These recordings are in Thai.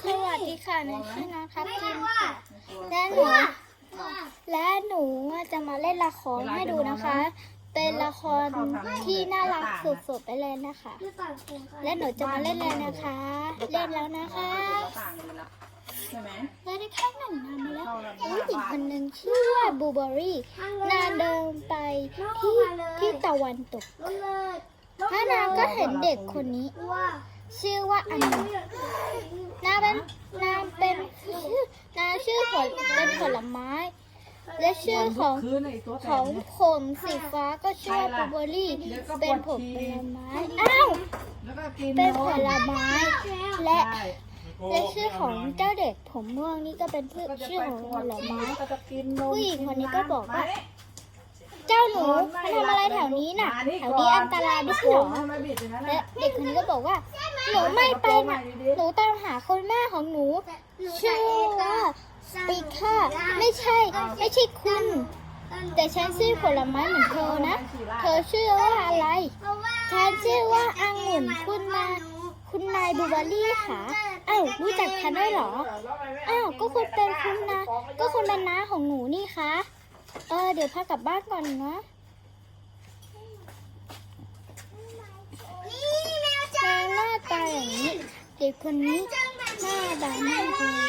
สวัสดีค่ะหนูชื่อน้องทัพทิมค่ะและหนูและหนูจะมาเล่นละครให้ดูนะคะ เป็นละครที่น่ารักสุดๆไปเลยนะคะ และหนูจะมาเล่นเลยนะคะ เล่นแล้วนะคะต่างกันไปแล้วใช่ไหมและได้แค่หนึ่งนานมาแล้วผู้หญิงคนหนึ่งชื่อว่าบูเบอรี่นางเดินไปที่ที่ตะวันตกถ้านางก็เห็นเด็กคนนี้ ชื่อว่าอันนนาเป็นนางเป็นชื่อนางชื่อผลเป็นผลไม้ และชื่อของของผมสีฟ้าก็ชื่อว่าบูเบอร์รี่เป็นผลไม้อ้าวเป็นผลไม้และและชื่อของเจ้าเด็กผมม่วงนี่ก็เป็นชื่อก็จะชื่อของผลไม้ผู้หญิงคนนี้ก็บอกว่า เจ้าหนูมาทำอะไรแถวนี้น่ะ แถวนี้อันตรายไม่ใช่เหรอทำไมบิดอย่างนั้นและน่ะเด็กคนนี้ก็บอกว่า หนูไม่ไปนะหนูตามหาคนแม่ของหนู ชื่อว่าสปิกค่ะ ไม่ใช่ ไม่ใช่คุณ แต่ฉันชื่อผลไม้เหมือนเธอนะ เธอชื่อว่าอะไร ฉันชื่อว่าอังุ่นคุณนาคุณนายบูเบอรี่ค่ะอ้าวรู้จักฉันด้วยเหรอ อ้าว ก็คุณเป็นคุณนาก็คุณเป็นน้าของหนูนี่คะ เออเดี๋ยวพากลับบ้านก่อนนะนางหน้าตาอย่างนี้ เด็กคนนี้หน้าด่ามากเลย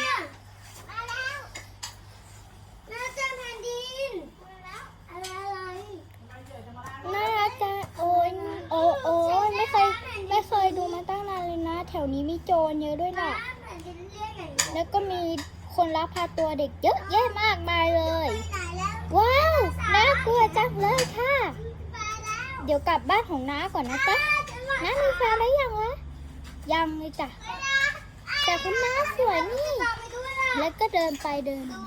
น่ารักจังโอ้ยโอ้ยไม่เคยไม่เคยดูมาตั้งนานเลยนะ แถวนี้มีโจรเยอะด้วยล่ะแล้วก็มีคนลักพาตัวเด็กเยอะแยะมากมายเลย ว้าว น่ากลัวจังเลยค่ะ เดี๋ยวกลับบ้านของน้าก่อนนะจ๊ะน้ามีแฟนแล้วยังวะยังเลยจ้ะแต่คุณน้าสวยนี่ แล้วก็เดินไปเดินมา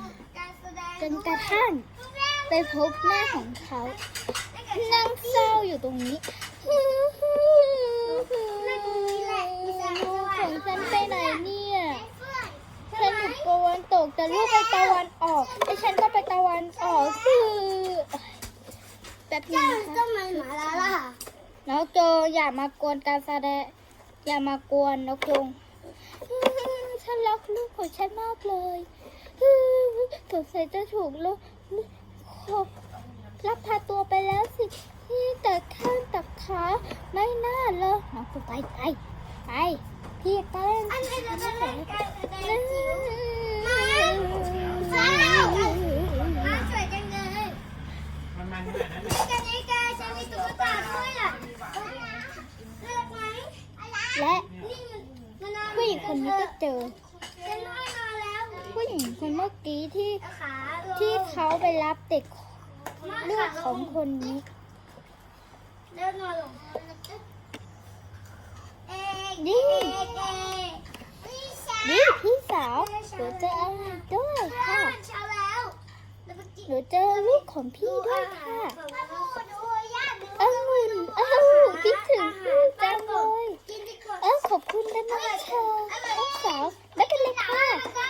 จนกระทั่งไปพบแม่ของเขานั่งเศร้าอยู่ตรงนี้ลูกของฉันไปไหนเนี่ยฉันอยู่ตะวันตกแต่ลูกไปตะวันออกไอ้ฉันก็ไปตะวันออกคือ แป๊บนึงนะคะน้องโจอย่ามากวนการแสดงอย่ามากวนนกจงฉันรักลูกของฉันมากเลยสงสัยจะถูกลูกรับพาตัวไปแล้วสิแต่ข้งแต่ขาไม่น่าเลยน้องไปไปไปพี่เล่นอันนี้เราจะเล่นการแสดงจิ๋ว มา มาสวยจังเลย มันมัน นี่กันนี่กันฉันมีตุ๊กตาด้วยล่ะเลือกไหม และ นี่มันมันนอน ผู้หญิงคนนี้ก็เจอ ฉันไม่นอนแล้ว ผู้หญิงคนเมื่อกี้ที่ ขาลง ที่เขาไปรับเด็กลูกข องคนนี้เลิกนอนลงเอ๊ะนี่เอ๊ะเอ๊ะพี่ชายนี่พี่สาวหนูเจออะไรด้วยค่ะเช้าแล้วแล้วเมื่อกี้หนูเจอลูกของพี่ด้วยค่ะดูดูย่าดูองุ่นเอ้าคิดถึงลูกจังเลยกินดีกว่าเออขอบคุณนะน้องเชอลูกสาวไม่เป็นไรค่ะ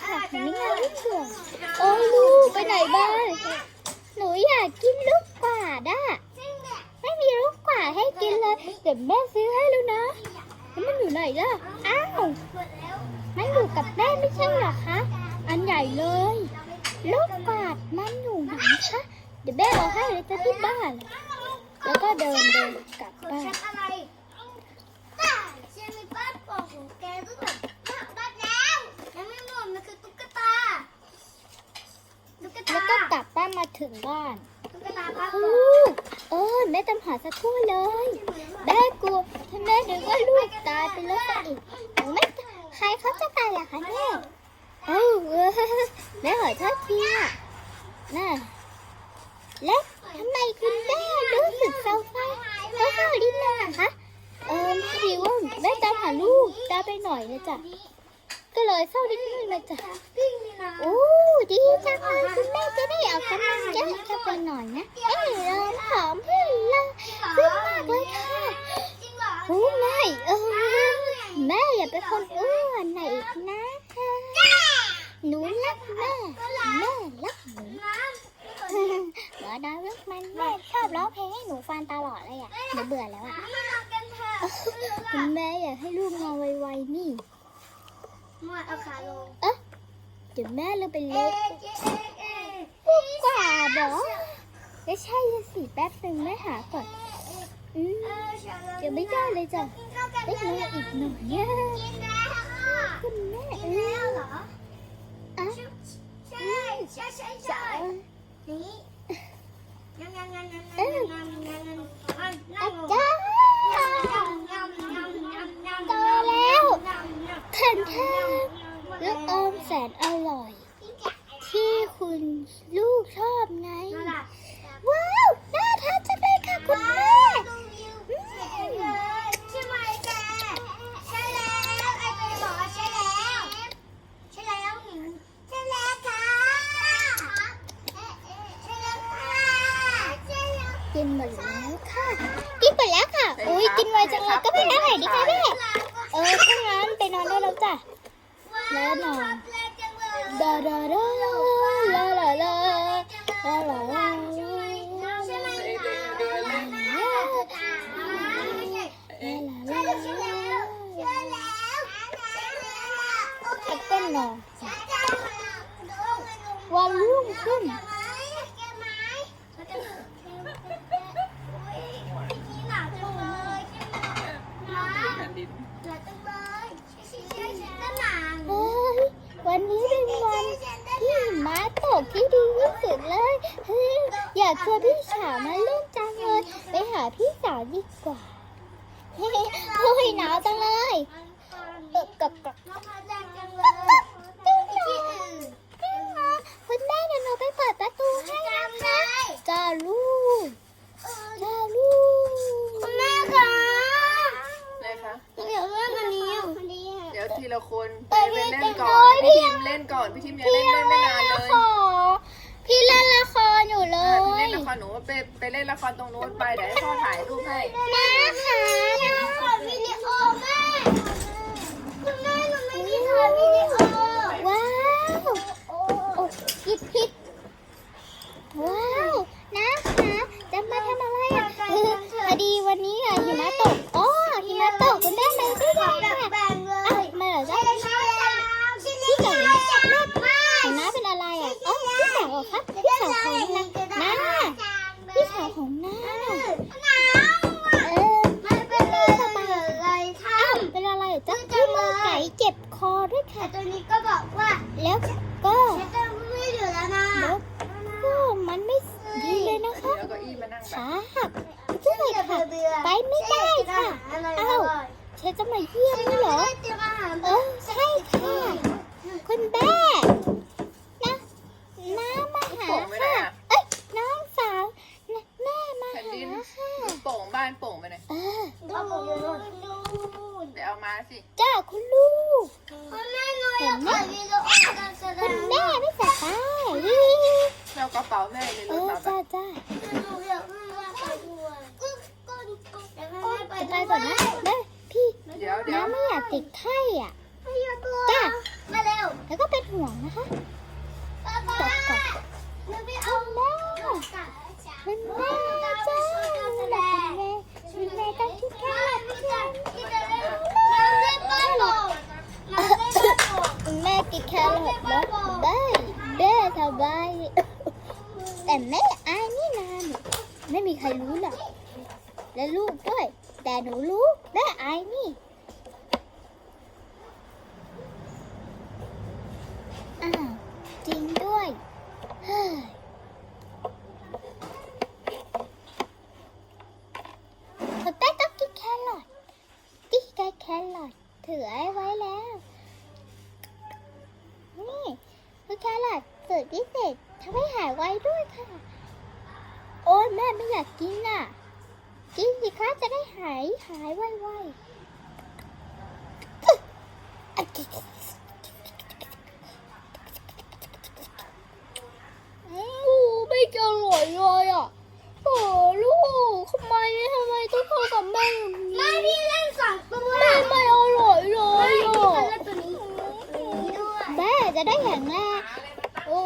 ค่ะหนูไม่งานไม่เชื่อโอ้ลูกไปไหนบ้าง หนูอยากกินลูกกวาดอะจริงเนี่ยไม่มีลูกกวาดให้กินเลย เดี๋ยวแม่ซื้อให้แล้วนะ แล้วมันอยู่ไหนล่ะ อ้าว มันอยู่กับแม่ไม่ใช่เหรอคะ อันใหญ่เลย ลูกกวาดมันอยู่ไหนคะ เดี๋ยวแม่เอาให้เลยจะที่บ้าน แล้วก็เดินเดินกลับบ้าน นอะไรแต่ฉันมีบ้านปอกของแกด้วยแบบบ้านแล้วยังไม่หมดมันคือตุ๊กตาตุ๊กตา แล้วก็กลับบ้านมาถึงบ้านตุ๊กตาบ้านปลูอกกเออแม่จำหาสักครู่เลยแม่กลัวถ้าแม่นึกว่าลูกตายไปแล้วซะอีกหนูไม่ใครเขาจะตายล่ะคะแม่เอ้าเออแม่ขอโทษทีอะน่ะและทำไมคุณแม่รู้สึกเศร้าเศร้าเศร้าเศร้าดิ้นน่ะคะเออพอดีว่าแม่ตามหาลูกตามไปหน่อยนะจ๊ะก็เลยเศร้าดิ้นนึงนะจ๊ะปิ้งนี่นะโอ้ดีจังเลย คุณแม่จะได้เอากำลังใจจะไปหน่อยนะเอ้ยเราหอมพี่ละซึ้งมากเลยค่ะโอ้แม่เออแม่อย่าเป็นคนอ้วนหนะอีกนะคะหนูรักแม่แม่รักหนูน้หมอดาวรักมันแม่ชอบร้องเพลงให้หนูฟังตลอดเลยอะหนูเบื่อแล้วอะคุณแม่อยากให้ลูกนอนไวๆนี่มอดเอาขาลงเอ๊ะ เดี๋ยวแม่ลืมไปเอ๊เล็กะเอ๊ะเอ๊ะปุ๊บกว่าเหรอไม่ใช่สิแป๊บหนึ่งแม่หาก่อนอืมเออฉันเดี๋ยวไม่ได้เลยจ้ะกินข้าวกันเล็กแล้น้อวยอีกหน่อยเนี่ยกินแล้วค่ะคุณแม่กินเอ้แล้วเหรออะใช่ใช่ใช่ใช่นี่ยังยังยังยังยังยังยังยังอันนั่อางลงจารย์โตแล้วแทนแทน ลูกอมแสนอร่อย ที่คุณลูกชอบไง ว้าว น่าทานจะงเลยค่ะคุณแม่ใช่ไหมแกว่าใช่แล้วใช่แล้วใช่แล้วกินหมดแล้วค่ะ กินหมดแล้วค่ะ อุ้ยกินไวจังเลยก็ไม่อร่อยดิค่ะแม่ แล้วนอนดาดาดาลาลาลาลาลาลาแล้วก็นอนวันรุ่งขึ้นากชวนพี่สาวมาเล่นจังเลย ไปหาพี่สาวดีกว่าเฮ้ยโอ้ยหนาวจังเลยเออกับกับคุณแม่เดี๋ยวหนูไปเปิดประตูให้นะคะจ้าลูกจ้าลูกคุณแม่คะอะไรคะหนูอยากเล่นอันนี้อะเดี๋ยวทีละคนไปเล่นก่อน พี่ทิมเล่นก่อน พี่ทิมยังพี่เล่นเล่น นละครตรงนู้นไปเดี๋ยวให้พ่อถ่ายรูปให้แม่ค่ะถ่ายวิดีโอแม่คุณแม่หนูไม่ได้ถ่ายวิดีโอว้าวโอ้หยิบผิดว้าวนะคะจะมาทำอะไรอะคือพอดีวันนี้อะหิมะตกอ๋อหิมะตกคุณแม่มาได้ไงอะ แบ่งเล อ้าวย มาเหรอจ๊ะ ใช่แล้วใช่ พี่สาว แล้ว ของน้าเป็นอะไรอะอ๋อพี่สาวเหรอครับพี่สาวของน้าน้าพี่สาวของน้าเออ มันเป็นอะไรท อ้าวเป็นอะไรอะจ๊ะพี่มือไก่เจ็บคอด้วยำ ค่ะ แต่ตัวนี้ ก็บอกว่าแล้วก็ฉันจะไม่อยู่แล้วนะแล้วก็มันไม่ดีเลยนะคะเดี๋ยวเก็อี้มานั่งแบบขาหักช่วยค่ะไปไม่ได้ค่ะอ้าวเชฟจะมาเยี่ยมนี่เหรอเออใช่ค่ะคุณแม่นะน้ามาหาค่ะเอ้ยน้องสาวนะแม่มาหาค่ะโป่งบ้านโป่งไปไหนเออเอาผมอยู่นู่นเดี๋ยว เอามาสิ จ้าคุณลูก คุณแม่หนูอยากถ่ายวิดีโอการแสดคุณงแม่ไม่สบายเรากระเป๋าแม่ในเอรถอมาไปจ้าจ้าหนูอยากให้แม่ไปด้วยกุ๊กกุ๊กกุ๊กอยากให้แม่ไปจะไปก่อนนะแม่พี่เดี๋ยวเดี๋ยน้าว ไม่อยากติดไข้อะไม่อยากกลัวจ้ามาเร็วแล้วก็เป็นห่วงนะคะป้าป้าตกก่อนหนูไปเอาแม่คุณแม่จ้าคุณแม่คุณแม่ต้องคิดแค่หลับกัน คุณแม่กินแครอทแล้วได้แม่สบาย แต่แม่อายนี่นานไม่มีใครรู้หรอกและลูกด้วย แต่หนูรู้แม่อายนี่อ้าวจริงด้วยเฮ้ยคนใต้ต้องกินแครอทกินแครอทถือไว้แล้ว นี่คือแครอทสูตรพิเศษ ทำให้หายไวด้วยค่ะ โอ้ยแม่ไม่อยากกินน่ะ กินสิคะจะได้หายหายไวๆอึ๊ะอะกิอู้ไม่จะอร่อยเลยอะโอ้ลูกทำไมทำไมต้องทำกับแม่อย่างนี้แม่พี่เล่นสองตัวแม่ไม่อร่อยเลยไม่อะพี่เล่นตัวนี้ตัวนี้ด้วยแม่จะได้แข็งแรงโอ้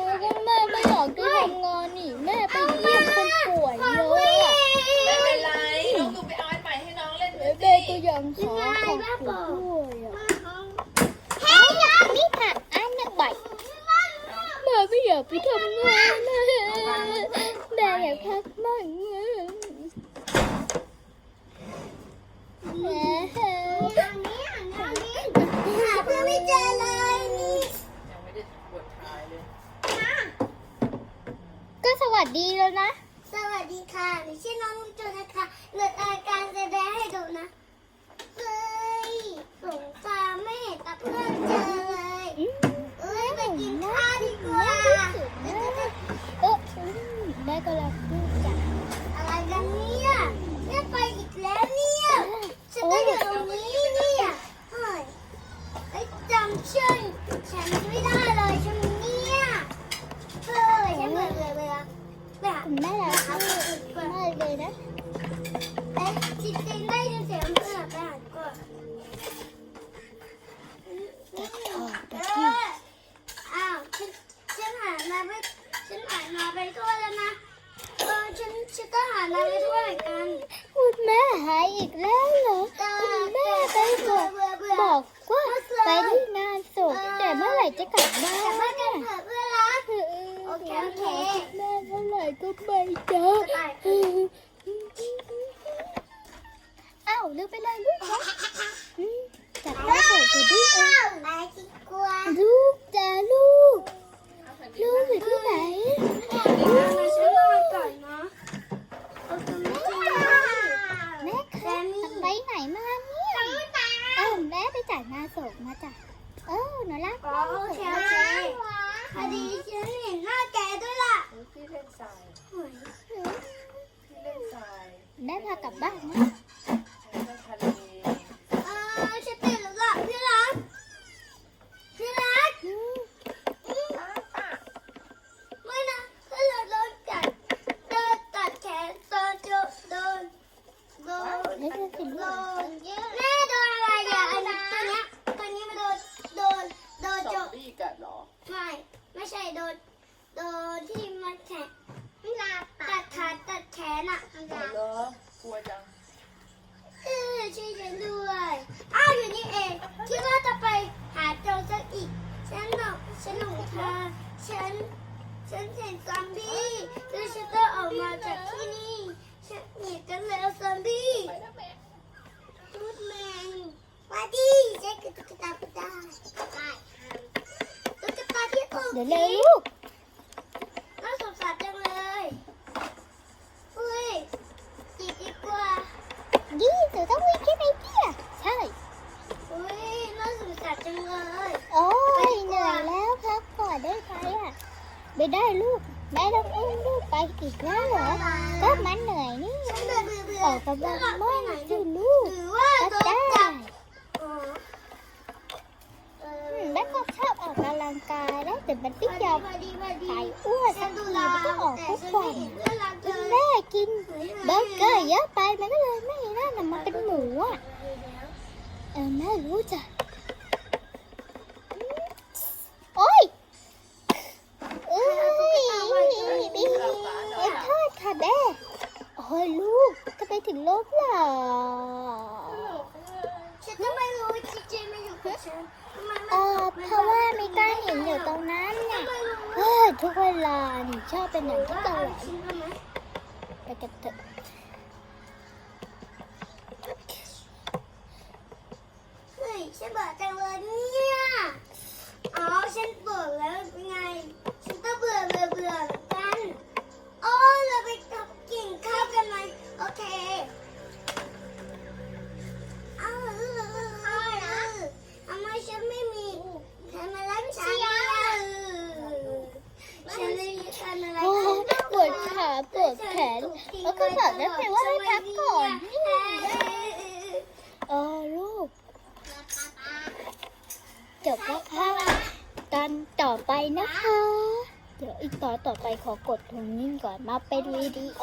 งขอขอบคุณด้วยให้ยามิค่ะอันนั้นบ่อยมาไม่อยากไปทำงานนะแม่อยากพักบ้างแม่ก็สวัสดีแล้วนะ สวัสดีค่ะชื่อน้องมุจโนะคะเกิดอาการแสดงให้ดูนะ สงสารไม่เห็นตาเพื่อนเจอ ไปเลยลูกนะอืมจับได้ใส่ตัวด้วยเองไปดีกว่าลูกจ้าลูก ลูกอยู่ที่ไหนมาฉันนอนก่อนนะโอเคไม่ใช่แม่คะไปไหนมาเนี่ยเออแม่ไปจ่ายงานศพมาจ้ะเออหนูรักอ๋อแม่โอเคโอเคพอดีฉันเห็นหน้าแกด้วยล่ะพี่เล่นทรายพี่เล่นทรายแม่พากลับบ้านนะ แล้วก็ทะเล เออฉันตื่นแล้วล่ะพี่รักพี่รัก อืม ไม่นะถ้าเราโดนกัดโดนตัดแขนโดนโจโดนโดน แล้วจะสิ โด ลูก นแม่โดนอะไรอะอันนี้ตัวเนี้ยตัวนี้มันโดนโดนโดน ซ โจ อมบี้กัดเหรอ ไม่ไม่ใช่โดนโดนที่มันแขนตัดขา ตัดแขนอะ อ๋อเหรอกลัวจัง เออช่วยฉันด้วยอ้าวอยู่นี่เองคิดว่าจะไปหาโจรสักอีก ฉันหลงฉันหลงทางฉัน ฉันเห็นซอมบี้แล้วฉันก็ออกมาจากที่นี่ ฉันหนีกันแล้วซอมบี้ตูดแมนวัดดีใช่คือตุ๊กตาตุ๊กตาตุ๊กตาที่ถูก เดี๋ยวเลยลูก น่าสงสารจังเลยเฮ้ยจีบดีกว่า ยี่หนูต้องวิ่งแค่ไหนเนี่ยใช่เฮ้ยน่าสงสารจังเลย โอ้ยเหนื่อยแล้วพักก่อนได้ไหมอะ ไม่ได้ลูก แม่ต้องอุ้มลูกไปอีกแล้วเหรอ ก็มันเหนื่อยนี่ฉันเบื่อเบื่อเบื่อออกกำลังไปบ้างไหนสิเนี่ยลูกหรือว่าก็โดนได้ จับอ๋อเอ อื อ มแม่ ก็ชอบออกกำลังกายนะแต่มันไม่ยอมพอดีพอดีขายอ้วนสักทีมันก็ออกทุกวันเพื่อนรักเธอแม่กินเบอร์เกอร์เยอะไปมันก็เลยไม่นั่นน่ะมันเป็นหมูอะเออแม่รู้จ้ะโอ้ยเอ้ยดีขอโทษค่ะแม่โอ้ยลูกทำไมถึงลบล่ะฉันก็ไม่รู้ว่าจีเจมาอยู่กับฉันทำไมเออเพราะว่ามี ก้อนหินอยู่ตรงนั้นน่ะไม่รู้เออทุกเวลาหนี่ชอบเป็นอย่างที่ตลอดไปกันเถอะเฮ้ยฉันเบื่อจังเลยเนี่ยอ๋อฉันเบื่อแล้วไง ฉันก็เบื่อเบื่อเบื่อกัน โอ้เราไปกับกินข้าวกันไหมโอเค ไปขอกดตรงนี้ก่อนมาเป็นวิดีโอ